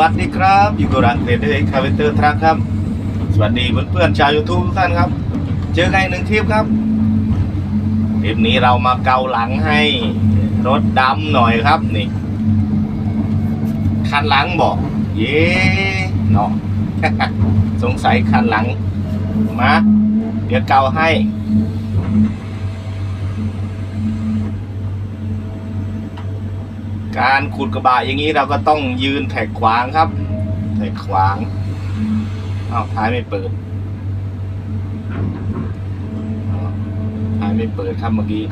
วัสดีครับอยู่กับร้านเทรดเดอร์คาเวเตอร์ทรัคครับ สวัสดีเพื่อนๆชาวยูทูบทุกท่านครับ เจอกันอีกหนึ่งทริปครับทริปนี้เรามาเกาหลังให้รถดำหน่อยครับนี่คันหลังบอกเย้เนาะสงสัยคันหลังมาเดี๋ยวเกาให้ การขุดกระบะอย่างนี้เราก็ต้องยืนแท็กขวางครับ แท็กขวางอ้าวท้ายไม่เปิดท้ายไม่เปิดครับเมื่อกี้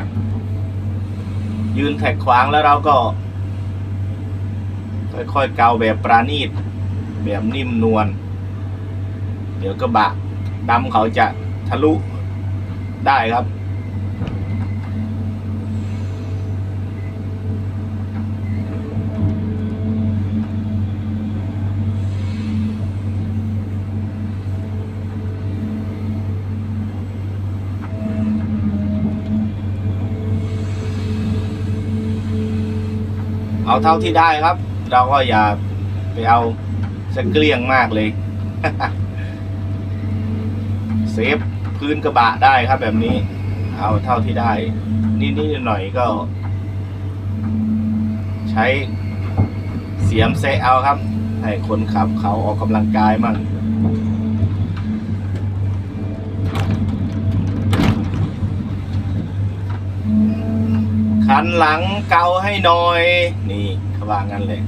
ยืนแท็กขวางแล้วเราก็ ค่อยๆเกาแบบปราณีต แบบนิ่มนวลเดี๋ยวกระบะดำเขาจะทะลุได้ครับ เอาเท่าที่ได้ครับ เราก็อย่าไปเอาสเกลี้ยงมากเลยเซฟพื้นกระบะได้ครับแบบนี้ เอาเท่าที่ได้นิดๆหน่อยก็ ใช้เสียมเซะเอาครับ ให้คนขับเขาออกกำลังกายมั่ง คันหลังเกาให้หน่อย นี่เขาว่างั้นเลย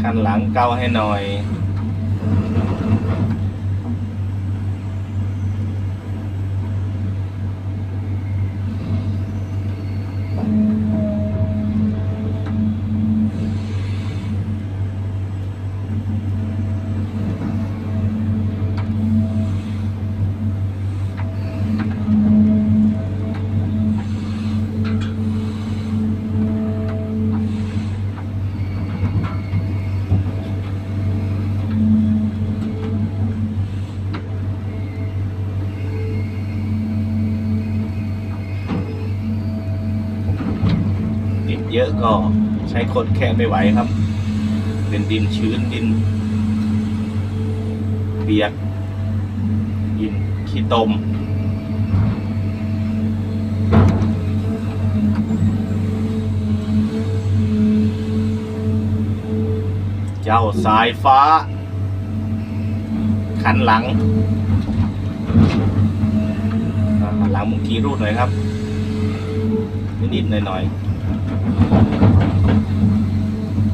คันหลังเกาให้หน่อย ยอะก็ใช้คนแค่ไม่ไหวครับ เป็นดินชื้นดินเปียกดินขี้ตมเจ้าสายฟ้า ขันหลังขันหลังมุกีรูดหน่อยครับ นิดๆหน่อยๆ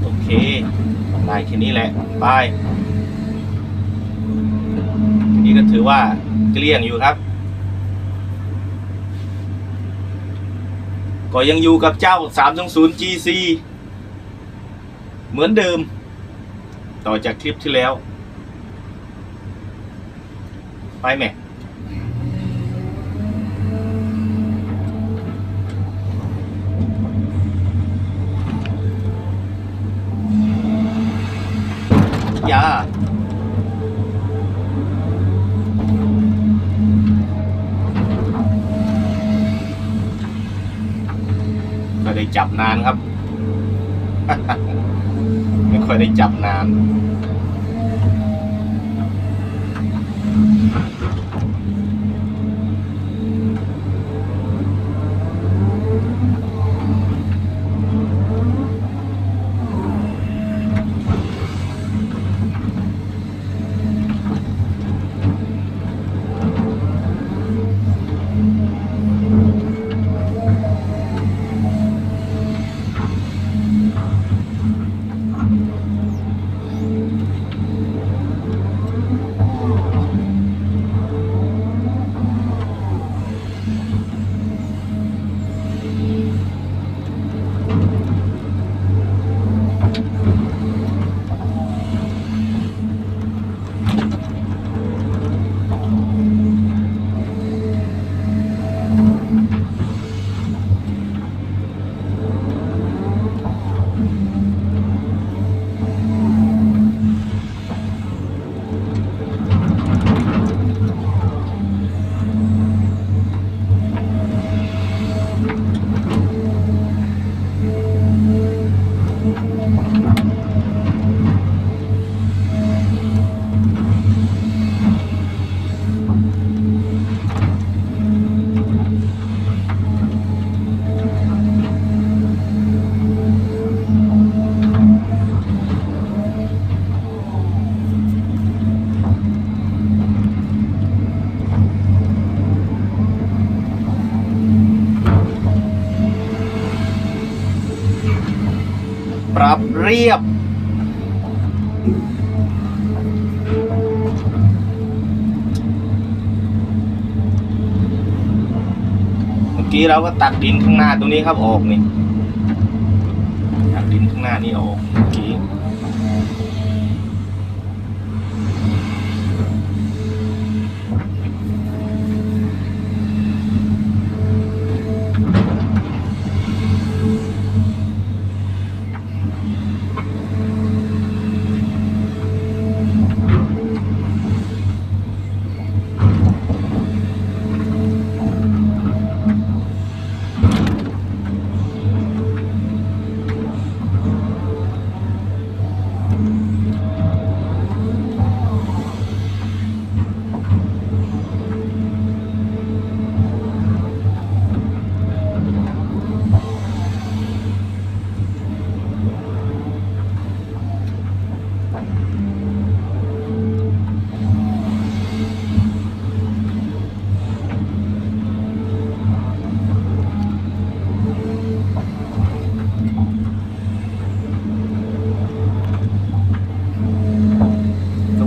โอเคได้แค่นี้แหละไปทีนี้ก็ถือว่าเกลี้ยงอยู่ครับ ก็ยังอยู่กับเจ้า 320 GC เหมือนเดิม ต่อจากคลิปที่แล้ว ไปแม่ จับนานครับ ไม่ค่อยได้จับนาน เรียบ เมื่อกี้เราก็ตักดินข้างหน้าตรงนี้ครับออกนี่ ตักดินข้างหน้านี่ออก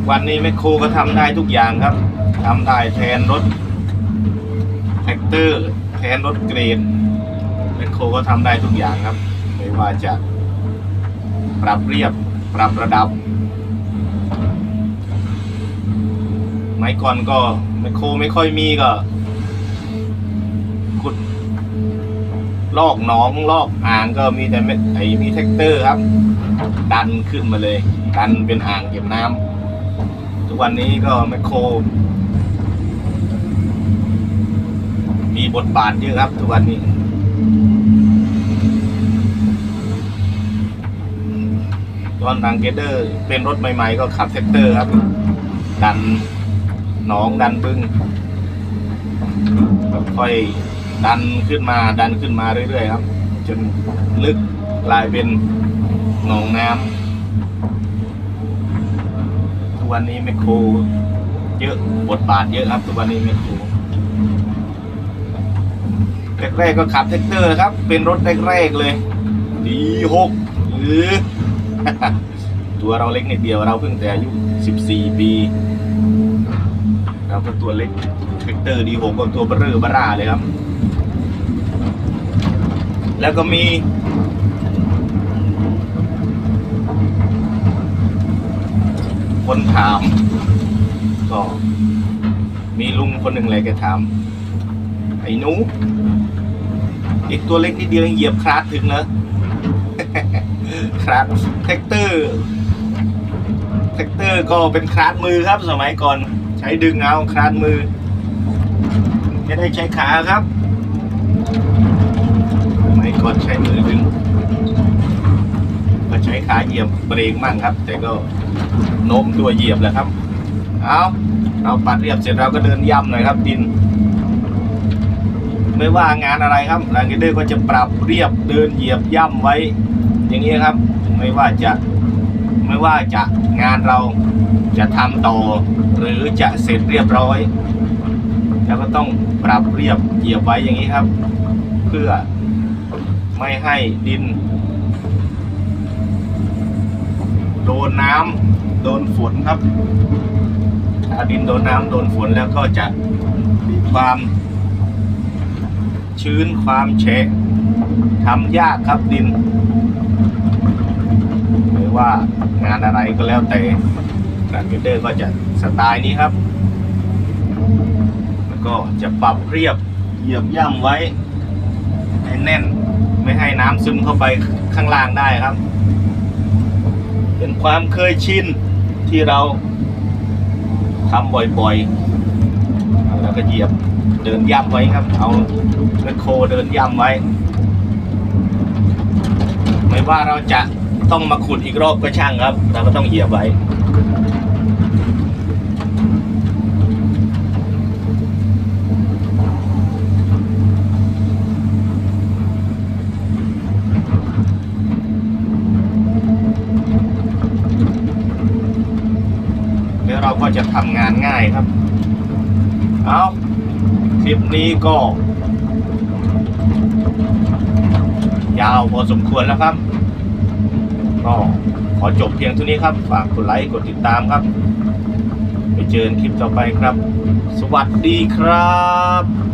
วันนี้แมคโครก็ทำได้ทุกอย่างครับทำได้แทนรถแท็กเตอร์ แทนรถเกรนแมคโครก็ทำได้ทุกอย่างครับ ไม่ว่าจะปรับเรียบปรับระดับ ไม้ก่อนก็แมคโครไม่ค่อยมีก็ขุดลอกหนองลอกอ่างก็มีแต่เม็ดไอ้มีแท็กเตอร์ครับ ดันขึ้นมาเลย ดันเป็นอ่างเก็บน้ำ ทุกวันนี้ก็แมคโคร มีบทบาทเยอะครับทุกวันนี้ ตอนทางเกเดอร์เป็นรถใหม่ๆ ก็ขับแท็กเตอร์ครับ ดันหนองดันบึงค่อยดันขึ้นมาดันขึ้นมาเรื่อยๆครับ จนลึกกลายเป็นหนองน้ำ วันนี้แมคโครเยอะบทบาทเยอะครับทุกวันนี้แมคโครแรกๆก็ขับแท็กเตอร์ครับ เป็นรถแรกๆเลยดีหกหรือตัวเราเล็กนิดเดียวเราเพิ่งแต่อายุ14 ปีเราก็ตัวเล็กแท็กเตอร์ดีหกก็ตัวเบอร์เรอบอร่าเลยครับ แล้วก็มี คนถาม ก็มีลุงคนหนึ่งเลยแกถาม ไอ้หนูเด็กตัวเล็กนิดเดียวยังเหยียบคลาสถึงเหรอคลาสแท็กเตอร์แท็กเตอร์ก็เป็นคลาสมือครับสมัยก่อน ใช้ดึงเอาคลาสมือไม่ได้ใช้ขาครับสมัยก่อนใช้มือดึงก็ใช้ขาเหยียบเบรกมั่งครับ แต่ก็ โน้มตัวเหยียบแหละครับ เอาเราปัดเรียบเสร็จเราก็เดินย่ำหน่อยครับดิน ไม่ว่างานอะไรครับแรงเดอร์ก็จะปรับเรียบเดินเหยียบย่ำไว้ อย่างนี้ครับ ไม่ว่าจะไม่ว่าจะงานเราจะทำต่อหรือจะเสร็จเรียบร้อยเราก็ต้องปรับเรียบเหยียบไว้อย่างนี้ครับ เพื่อไม่ให้ดิน โดนน้ำ โดนฝนครับ ถ้าดินโดนน้ำโดนฝนแล้วก็จะมีความ ชื้นความแฉะทำยากครับดินไม่ว่างานอะไรก็แล้วแต่การเกเดอร์ก็จะสไตล์นี้ครับ แล้วก็จะปรับเรียบเหยียบย่ำไว้ให้แน่นไม่ให้น้ำซึมเข้าไปข้างล่างได้ครับ เป็นความเคยชิน ที่เราทำบ่อยๆแล้วก็เหยียบเดินย่ำไว้ครับ เอาแมคโครเดินย่ำไว้ ไม่ว่าเราจะต้องมาขุดอีกรอบก็ช่างครับ เราก็ต้องเหยียบไว้ จะทำงานง่ายครับ เอาคลิปนี้ก็ ยาวพอสมควรแล้วครับ ก็ขอจบเพียงเท่านี้ครับ ฝากกดไลค์กดติดตามครับ ไปเจอกันคลิปต่อไปครับ สวัสดีครับ